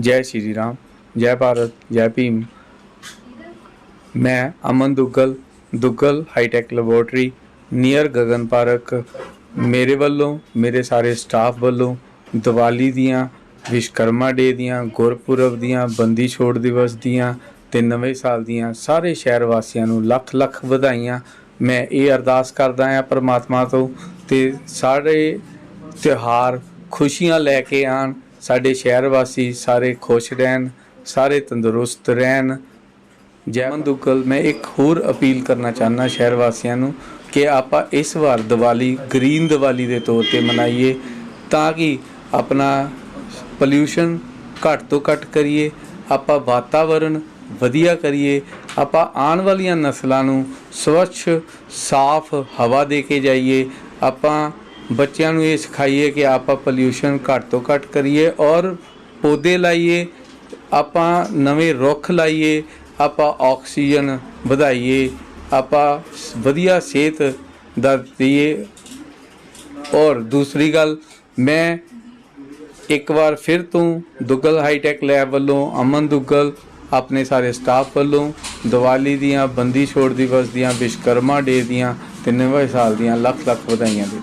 ਜੈ ਸ਼੍ਰੀ ਰਾਮ, ਜੈ ਭਾਰਤ, ਜੈ ਭੀਮ। ਮੈਂ Aman Duggal Duggal hi tech laboratory, near Gagan park. ਮੇਰੇ ਵੱਲੋਂ, ਮੇਰੇ ਸਾਰੇ ਸਟਾਫ ਵੱਲੋਂ ਦੀਵਾਲੀ ਦੀਆਂ ਵਿਸ਼ਕਰਮਾ ਡੇ ਦੀਆਂ, ਗੁਰਪੁਰਬ ਦੀਆਂ, ਬੰਦੀ ਛੋੜ ਦਿਵਸ ਦੀਆਂ ਤੇ ਨਵੇਂ ਸਾਲ ਦੀਆਂ ਸਾਰੇ ਸ਼ਹਿਰ ਵਾਸੀਆਂ ਨੂੰ ਲੱਖ ਲੱਖ ਵਧਾਈਆਂ। ਮੈਂ ਇਹ ਅਰਦਾਸ ਕਰਦਾ ਹਾਂ ਪ੍ਰਮਾਤਮਾ ਤੋਂ ਤੇ ਸਾਰੇ ਤਿਉਹਾਰ ਖੁਸ਼ੀਆਂ ਲੈ ਕੇ ਆਣ ਸਾਡੇ ਸ਼ਹਿਰ ਵਾਸੀ ਸਾਰੇ ਖੁਸ਼ ਰਹਿਣ, ਸਾਰੇ ਤੰਦਰੁਸਤ ਰਹਿਣ। ਜੈ ਮੰਦੂਕਲ ਮੈਂ ਇੱਕ ਹੋਰ ਅਪੀਲ ਕਰਨਾ ਚਾਹਨਾ ਸ਼ਹਿਰ ਵਾਸੀਆਂ ਨੂੰ ਕਿ ਆਪਾਂ ਇਸ ਵਾਰ ਦੀਵਾਲੀ, ਗ੍ਰੀਨ ਦੀਵਾਲੀ ਦੇ ਤੌਰ ਤੇ ਮਨਾਈਏ ਤਾਂ ਕਿ ਆਪਣਾ ਪੋਲਿਊਸ਼ਨ ਘੱਟ ਤੋਂ ਘੱਟ ਕਰੀਏ, ਆਪਾਂ ਵਾਤਾਵਰਣ ਵਧੀਆ ਕਰੀਏ, ਆਪਾਂ ਆਉਣ ਵਾਲੀਆਂ ਨਸਲਾਂ ਨੂੰ ਸਵੱਛ, ਸਾਫ਼ ਹਵਾ ਦੇ ਕੇ ਜਾਈਏ, ਆਪਾਂ ਬੱਚਿਆਂ ਨੂੰ ਇਹ ਸਿਖਾਈਏ ਕਿ ਆਪਾਂ ਪੋਲਿਊਸ਼ਨ ਘੱਟ ਤੋਂ ਘੱਟ ਕਰੀਏ ਔਰ ਪੌਦੇ ਲਾਈਏ, ਆਪਾਂ ਨਵੇਂ ਰੁੱਖ ਲਾਈਏ, ਆਪਾਂ ਆਕਸੀਜਨ ਵਧਾਈਏ, ਆਪਾਂ ਵਧੀਆ ਸਿਹਤ ਦਾ ਦਈਏ। ਔਰ ਦੂਸਰੀ ਗੱਲ, ਮੈਂ ਇੱਕ ਵਾਰ ਫਿਰ ਤੋਂ ਦੁੱਗਲ ਹਾਈਟੈਕ ਲੈਬ ਵੱਲੋਂ, ਅਮਨ ਦੁੱਗਲ, ਆਪਣੇ ਸਾਰੇ ਸਟਾਫ ਵੱਲੋਂ ਦੀਵਾਲੀ ਦੀਆਂ ਬੰਦੀ ਛੋੜ ਦਿਵਸ ਦੀਆਂ ਵਿਸ਼ਕਰਮਾ ਡੇ ਦੀਆਂ ਤੇ ਨਵੇਂ ਸਾਲ ਦੀਆਂ ਲੱਖ ਲੱਖ ਵਧਾਈਆਂ ਦੇ